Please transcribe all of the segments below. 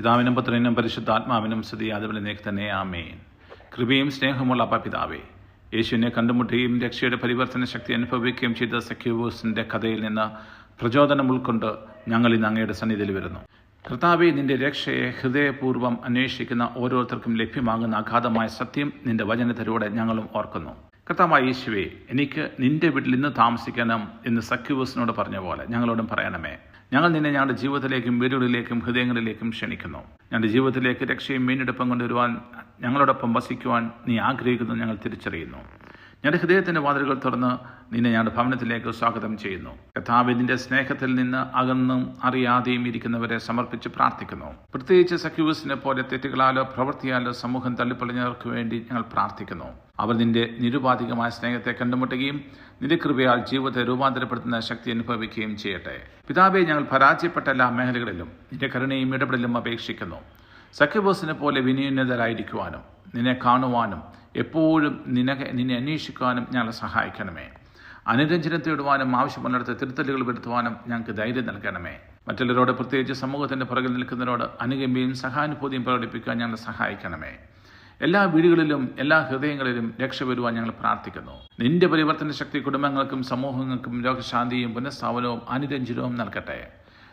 പിതാവിനും പുത്രനും പരിശുദ്ധാത്മാവിനും സ്തുതി. അതുപോലെ നേക്ക് തന്നെ. ആമേൻ. കൃപയും സ്നേഹമുള്ള അപ്പ പിതാവേ യേശുവിനെ കണ്ടുമുട്ടുകയും രക്ഷയുടെ പരിവർത്തന ശക്തി അനുഭവിക്കുകയും ചെയ്ത സഖ്യബൂസിന്റെ കഥയിൽ നിന്ന് പ്രചോദനം ഉൾക്കൊണ്ട് ഞങ്ങൾ ഇന്ന് അങ്ങയുടെ സന്നിധിയിൽ വരുന്നു. കർത്താവെ നിന്റെ രക്ഷയെ ഹൃദയപൂർവം അന്വേഷിക്കുന്ന ഓരോരുത്തർക്കും ലഭ്യമാകുന്ന അഗാധമായ സത്യം നിന്റെ വചനത്തിലൂടെ ഞങ്ങളും ഓർക്കുന്നു. കർത്താവായ യേശുവെ എനിക്ക് നിന്റെ വീട്ടിൽ ഇന്ന് താമസിക്കണം എന്ന് സഖ്യബൂസിനോട് പറഞ്ഞ പോലെ ഞങ്ങളോടും പറയണമേ. ഞങ്ങൾ നിന്നെ ഞങ്ങളുടെ ജീവിതത്തിലേക്കും വീടുകളിലേക്കും ഹൃദയങ്ങളിലേക്കും ക്ഷണിക്കുന്നു. ഞങ്ങളുടെ ജീവിതത്തിലേക്ക് രക്ഷയും മീനെടുപ്പം കൊണ്ടുവരുവാൻ ഞങ്ങളോടൊപ്പം വസിക്കുവാൻ നീ ആഗ്രഹിക്കുന്നു ഞങ്ങൾ തിരിച്ചറിയുന്നു. ഞങ്ങളുടെ ഹൃദയത്തിന്റെ വാതിലുകൾ തുറന്ന് നിന്നെ ഞങ്ങളുടെ ഭവനത്തിലേക്ക് സ്വാഗതം ചെയ്യുന്നു. കഥാവ് നിന്റെ സ്നേഹത്തിൽ നിന്ന് അകന്നും അറിയാതെയും ഇരിക്കുന്നവരെ സമർപ്പിച്ച് പ്രാർത്ഥിക്കുന്നു. പ്രത്യേകിച്ച് സഖ്യൂസിനെ പോലെ തെറ്റുകളാലോ പ്രവൃത്തിയാലോ സമൂഹം തള്ളിപ്പൊളിഞ്ഞവർക്ക് വേണ്ടി ഞങ്ങൾ പ്രാർത്ഥിക്കുന്നു. അവർ നിന്റെ നിരുപാധികമായ സ്നേഹത്തെ കണ്ടുമുട്ടുകയും നിന്റെ കൃപയാൽ ജീവിതത്തെ രൂപാന്തരപ്പെടുത്തുന്ന ശക്തി അനുഭവിക്കുകയും ചെയ്യട്ടെ. പിതാവെ ഞങ്ങൾ പരാജയപ്പെട്ട എല്ലാ മേഖലകളിലും നിന്റെ കരുണയും ഇടപെടലും അപേക്ഷിക്കുന്നു. സഖ്യബോസിനെ പോലെ വിനിയുന്നതരായിരിക്കുവാനും നിന്നെ കാണുവാനും എപ്പോഴും നിനക്ക് നിന്നെ അന്വേഷിക്കുവാനും ഞങ്ങളെ സഹായിക്കണമേ. അനുരഞ്ജനം തേടുവാനും ആവശ്യമുള്ളിടത്ത് തിരുത്തലുകൾ വരുത്തുവാനും ഞങ്ങൾക്ക് ധൈര്യം നൽകണമേ. മറ്റുള്ളവരോട് പ്രത്യേകിച്ച് സമൂഹത്തിന്റെ പുറകിൽ നിൽക്കുന്നവരോട് അനുകമ്പയും സഹാനുഭൂതിയും പ്രകടിപ്പിക്കാൻ ഞങ്ങളെ സഹായിക്കണമേ. എല്ലാ വീടുകളിലും എല്ലാ ഹൃദയങ്ങളിലും രക്ഷ വരുവാൻ ഞങ്ങൾ പ്രാർത്ഥിക്കുന്നു. നിന്റെ പരിവർത്തന ശക്തി കുടുംബങ്ങൾക്കും സമൂഹങ്ങൾക്കും രോഗശാന്തിയും പുനഃസ്ഥാപനവും അനുരഞ്ജനവും നൽകട്ടെ.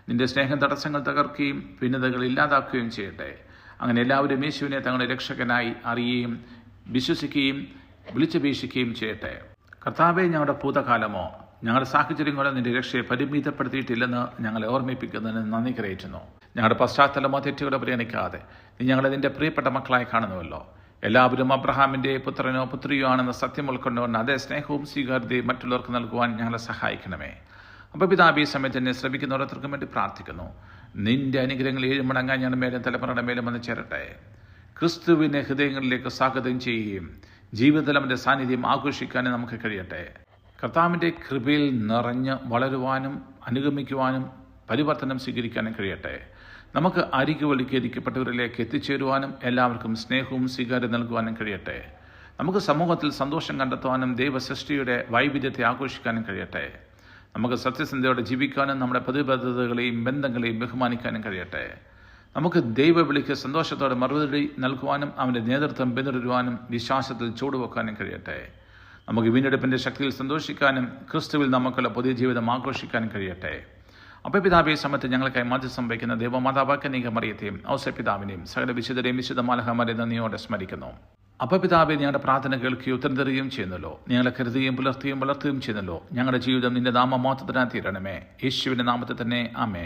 നിന്റെ സ്നേഹം തടസ്സങ്ങൾ തകർക്കുകയും ഭിന്നതകൾ ഇല്ലാതാക്കുകയും ചെയ്യട്ടെ. അങ്ങനെ എല്ലാവരും യേശുവിനെ തങ്ങളുടെ രക്ഷകനായി അറിയുകയും വിശ്വസിക്കുകയും വിളിച്ചപേക്ഷിക്കുകയും ചെയ്യട്ടെ. കർത്താവെ ഞങ്ങളുടെ ഭൂതകാലമോ ഞങ്ങളുടെ സാഹചര്യങ്ങളോ നിന്റെ രക്ഷയെ പരിമിതപ്പെടുത്തിയിട്ടില്ലെന്ന് ഞങ്ങളെ ഓർമ്മിപ്പിക്കുന്നതിന് നന്ദി കരയിറ്റുന്നു. ഞങ്ങളുടെ പശ്ചാത്തലമോ തെറ്റുകളോ പരിഗണിക്കാതെ നീ ഞങ്ങളെ നിന്റെ പ്രിയപ്പെട്ട മക്കളായി കാണുന്നുവല്ലോ. എല്ലാവരും അബ്രഹാമിന്റെ പുത്രനോ പുത്രിയോ ആണെന്ന സത്യം ഉൾക്കൊണ്ടുകൊണ്ട് അതേ സ്നേഹവും സ്വീകാര്യതയും മറ്റുള്ളവർക്ക് നൽകുവാൻ ഞങ്ങളെ സഹായിക്കണമേ. അപ്പോൾ സമയത്ത് എന്നെ ശ്രമിക്കുന്ന ഓരോരുത്തർക്കും വേണ്ടി പ്രാർത്ഥിക്കുന്നു. നിന്റെ അനുഗ്രഹങ്ങൾ ഏഴ് മടങ്ങാൻ ഞാൻ മേലും തലമുറയുടെ മേലും വന്ന് ചേരട്ടെ. ക്രിസ്തുവിനെ ഹൃദയങ്ങളിലേക്ക് സ്വാഗതം ചെയ്യുകയും ജീവിതത്തിൽ അവന്റെ സാന്നിധ്യം ആഘോഷിക്കാനും നമുക്ക് കഴിയട്ടെ. കർത്താവിന്റെ കൃപയിൽ നിറഞ്ഞ് വളരുവാനും അനുഗമിക്കുവാനും പരിവർത്തനം സ്വീകരിക്കാനും കഴിയട്ടെ. നമുക്ക് അരികുവലിക്കരിക്കപ്പെട്ടവരിലേക്ക് എത്തിച്ചേരുവാനും എല്ലാവർക്കും സ്നേഹവും സ്വീകാര്യം നൽകുവാനും കഴിയട്ടെ. നമുക്ക് സമൂഹത്തിൽ സന്തോഷം കണ്ടെത്തുവാനും ദൈവസൃഷ്ടിയുടെ വൈവിധ്യത്തെ ആഘോഷിക്കാനും കഴിയട്ടെ. നമുക്ക് സത്യസന്ധയോടെ ജീവിക്കാനും നമ്മുടെ പ്രതിബദ്ധതകളെയും ബന്ധങ്ങളെയും ബഹുമാനിക്കാനും കഴിയട്ടെ. നമുക്ക് ദൈവവിളിക്ക് സന്തോഷത്തോടെ മറുപടി നൽകുവാനും അവന്റെ നേതൃത്വം പിന്തുടരുവാനും വിശ്വാസത്തിൽ ചൂടുവെക്കാനും കഴിയട്ടെ. നമുക്ക് വീണ്ടെടുപ്പിന്റെ ശക്തിയിൽ സന്തോഷിക്കാനും ക്രിസ്തുവിൽ നമുക്കുള്ള പുതിയ ജീവിതം ആഘോഷിക്കാനും കഴിയട്ടെ. അപ്പോൾ പിതാവെ സമയത്ത് ഞങ്ങൾക്കായി മധ്യസ്ഥം വയ്ക്കുന്ന ദൈവമാതാവാക്കനീക മറിയത്തെയും ഔസപിതാവിനെയും സകല വിശുദ്ധരെയും വിശുദ്ധ മാലഹമാരെ നന്ദിയോടെ സ്മരിക്കുന്നു. അപ്പോൾ പിതാവെ ഞങ്ങളുടെ പ്രാർത്ഥന കേൾക്കുകയും ഉത്തരം തരികയും ചെയ്യുന്നല്ലോ. ഞങ്ങളെ കരുതുകയും പുലർത്തുകയും വളർത്തുകയും ചെയ്യുന്നല്ലോ. ഞങ്ങളുടെ ജീവിതം നിന്റെ നാമമാത്രത്തിനായി തീരണമേ. യേശുവിന്റെ നാമത്തിൽ തന്നെ. ആമേ